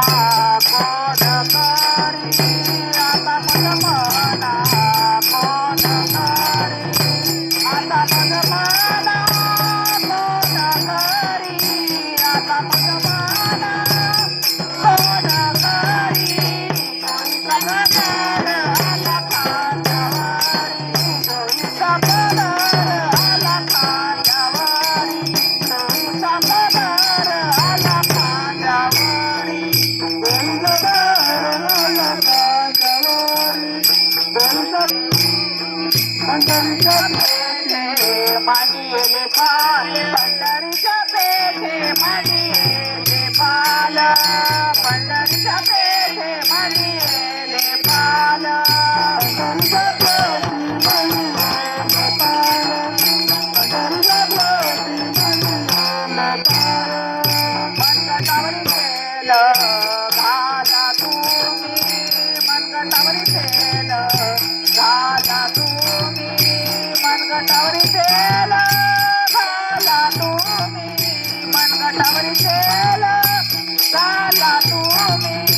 Ah. पंढरीच्या पेठे मांडिले पाल पंढरीच्या पेठे मांडिले पाल 多美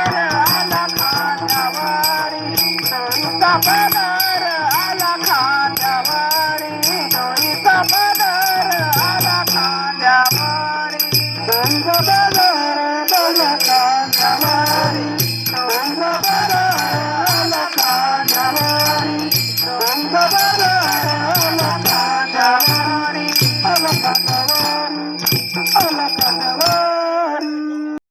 Bye.